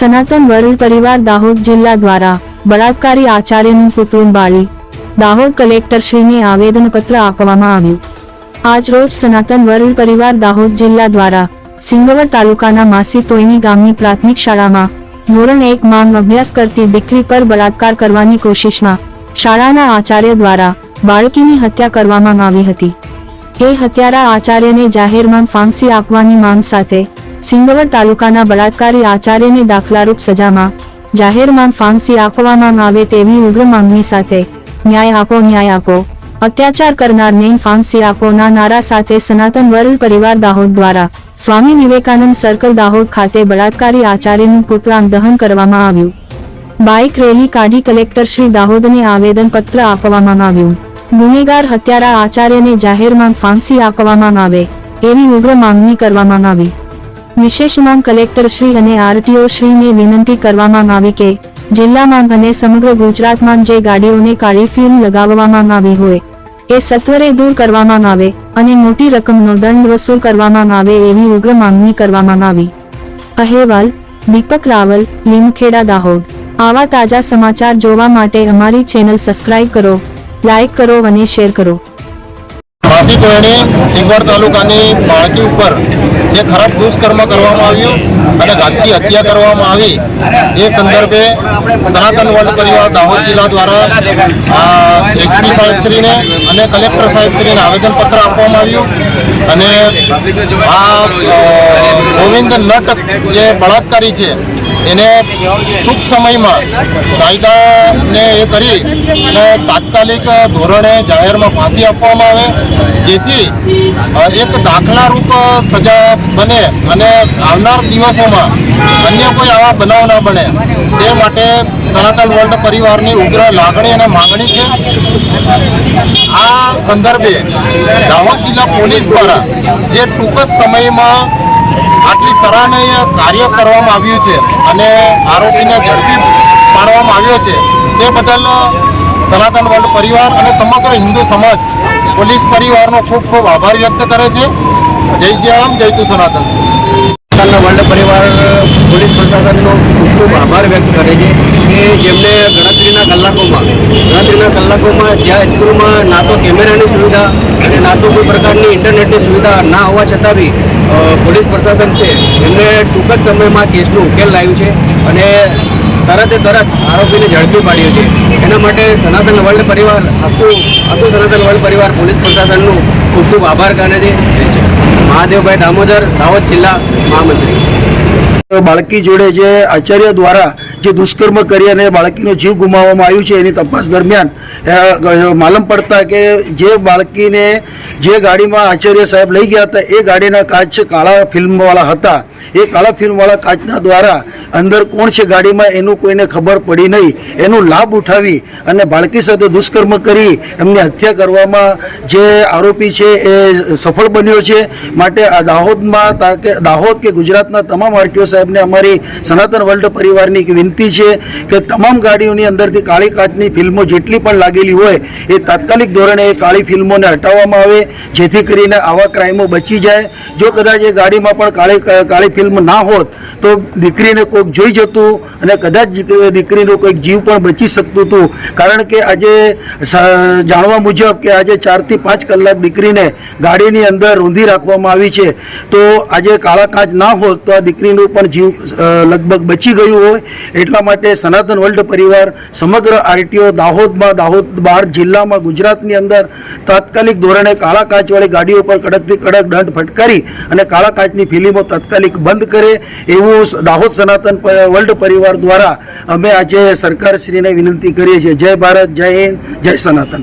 સનાતન વરુણ પરિવાર દાહોદ જિલ્લા દ્વારા બળાત્કારી આચાર્યનું પુતળું બાળી દાહોદ કલેક્ટરશ્રીને આવેદનપત્ર આપવામાં આવ્યું. આજ રોજ સનાતન વરુણ પરિવાર દાહોદ જિલ્લા દ્વારા સિંગવર તાલુકાના માસી તોયની ગામની પ્રાથમિક શાળામાં ધોરણ એક માંગ અભ્યાસ કરતી દીકરી પર બળાત્કાર કરવાની કોશિશમાં શાળાના આચાર્ય દ્વારા બાળકીની હત્યા કરવામાં આવી હતી. એ હત્યારા આચાર્યને જાહેરમાં ફાંસી આપવાની માંગ સાથે સિંગવડ તાલુકાના બળાત્કારી આચાર્યને દાખલારૂપ સજામાં જાહેરમાં ફાંસી આપવામાં આવે તેવી ઉગ્ર માંગણી સાથે ન્યાય આપો ન્યાય આપો. અત્યાચાર કરનારને ફાંસી આપોના નારા સાથે સનાતન વરુડ પરિવાર દાહોદ દ્વારા સ્વામી વિવેકાનંદ સર્કલ દાહોદ ખાતે બળાત્કારી આચાર્યનું પુતળાંગ દહન કરવામાં આવ્યું. બાઇક રેલી કાઢી કલેક્ટર શ્રી દાહોદને આવેદનપત્ર આપવામાં આવ્યું. ગુનેગાર હત્યારા આચાર્યને જાહેરમાં ફાંસી આપવામાં આવે એવી ઉગ્ર માંગણી કરવામાં આવી. વિશેષ માંગ કલેક્ટર શ્રી અને આરટીઓ શ્રીને વિનંતી કરવામાં આવી કે જિલ્લામાં અને સમગ્ર ગુજરાતમાં જે ગાડીઓને કાળી ફિલ્મ લગાવવામાં આવી હોય, એ સત્વરે દૂર કરવામાં આવે અને મોટી રકમનો દંડ વસૂલ કરવામાં આવે એવી ઉગ્ર માંગણી કરવામાં આવી. અહેવાલ, દીપક રાવલ, લીમખેડા, દાહોદ. આવા તાજા સમાચાર જોવા માટે અમારી ચેનલ સબસ્ક્રાઇબ કરો, લાઇક કરો અને શેર કરો. માસી કોયણી સિંગવડ તાલુકાની બાળકી ઉપર જે ખરાબ દુષ્કર્મ કરવામાં આવ્યું અને ઘાતકી હત્યા કરવામાં આવી, એ સંદર્ભે સનાતન વર્લ્ડ પરિવાર દાહોદ જિલ્લા દ્વારા એસપી સાહેબશ્રીને અને કલેક્ટર સાહેબશ્રીને આવેદનપત્ર આપવામાં આવ્યું. અને આ ગોવિંદ નટ જે બળાત્કારી છે, એને ટૂંક સમયમાં કાયદાને એ કરી અને તાત્કાલિક ધોરણે જાહેરમાં ફાંસી આપવામાં આવે. જેથી એક દાખલારૂપ સજા બને અને આવનાર દિવસોમાં અન્ય કોઈ આવા બનાવ ના બને. તે માટે સનાતન વર્લ્ડ પરિવારની ઉગ્ર લાગણી અને માંગણી છે. આ સંદર્ભે દાહોદ જિલ્લા પોલીસ દ્વારા જે ટૂંક જ સમયમાં આટલી સરાહનીય કાર્ય કરવામાં આવ્યું છે અને આરોપીને ઝડપી પાડવામાં આવ્યો છે, તે બદલ સનાતન વર્લ્ડ પરિવાર અને સમગ્ર હિન્દુ સમાજ પોલીસ પરિવારનો ખૂબ ખૂબ આભાર વ્યક્ત કરે છે. જય શ્રી જય તુ સનાતન. સરકારના વર્લ્ડ પરિવાર પોલીસ પ્રશાસનનો ખૂબ ખૂબ આભાર વ્યક્ત કરે છે કે જેમને ગણતરીના કલાકોમાં ગણતરીના કલાકોમાં જ્યાં સ્કૂલમાં ના તો કેમેરાની સુવિધા અને ના તો કોઈ પ્રકારની ઇન્ટરનેટની સુવિધા ના હોવા છતાં બી પોલીસ પ્રશાસન છે. એમને ટૂંક જ સમયમાં કેસનો ઉકેલ લાવ્યું છે અને તરતે તરત આરોપીને ઝડપી પાડ્યો છે. એના માટે સનાતન વર્લ્ડ પરિવાર, આખું આખું સનાતન વર્લ્ડ પરિવાર પોલીસ પ્રશાસનનું ખૂબ ખૂબ આભાર કરે છે. મહાદેવભાઈ દામોદર, દાહોદ જિલ્લા મહામંત્રી. બાળકી જોડે જે આચાર્ય દ્વારા જે દુષ્કર્મ કરી અને બાળકીનો જીવ ગુમાવવામાં આવ્યું છે એની તપાસ દરમિયાન માલમ પડતા કે જે બાળકીને જે ગાડીમાં આચાર્ય સાહેબ લઈ ગયા હતા, એ ગાડીના કાચ કાળા ફિલ્મવાળા હતા. એ કાળા ફિલ્મવાળા કાચના દ્વારા અંદર કોણ છે ગાડીમાં એનું કોઈને ખબર પડી નહીં. એનો લાભ ઉઠાવી અને બાળકી સાથે દુષ્કર્મ કરી એમની હત્યા કરવામાં જે આરોપી છે એ સફળ બન્યો છે. માટે આ દાહોદમાં દાહોદ કે ગુજરાતના તમામ આરટીઓ સાહેબને અમારી સનાતન વર્લ્ડ પરિવારની એક વિનંતી છે કે તમામ ગાડીઓની અંદરથી કાળી કાચની ફિલ્મો જેટલી પણ લાગેલી હોય એ તાત્કાલિક ધોરણે એ કાળી ફિલ્મોને હટાવવામાં આવે, જેથી કરીને આવા ક્રાઇમો બચી જાય. જો કદાચ એ ગાડીમાં પણ કાળી કાળી ફિલ્મ ના હોત તો દીકરીને કોઈક જોઈ જતું અને કદાચ દીકરી- દીકરીનો કોઈક જીવ પણ બચી શકતું હતું. કારણ કે આજે જાણવા મુજબ કે આજે ચારથી પાંચ કલાક દીકરીને ગાડીની અંદર રૂંધી રાખવામાં આવી છે. તો આજે કાળા કાચ ના હોત તો આ દીકરીનું પણ જીવ લગભગ બચી ગયું હોય. એટલા માટે સનાતન વર્લ્ડ પરિવાર સમગ્ર આરટીઓ દાહોદમાં, દાહોદ બહાર જિલ્લામાં, ગુજરાતની અંદર તાત્કાલિક ધોરણે કાળા કાચવાળી ગાડીઓ પર કડકથી કડક દંડ ફટકારી અને કાળા કાચની ફિલ્મો તાત્કાલિક બંધ કરે એવું દાહોદ સનાતન પ- વર્લ્ડ પરિવાર દ્વારા અમે આજે સરકારશ્રીને વિનંતી કરીએ છીએ. જય ભારત, જય હિન્દ, જય સનાતન.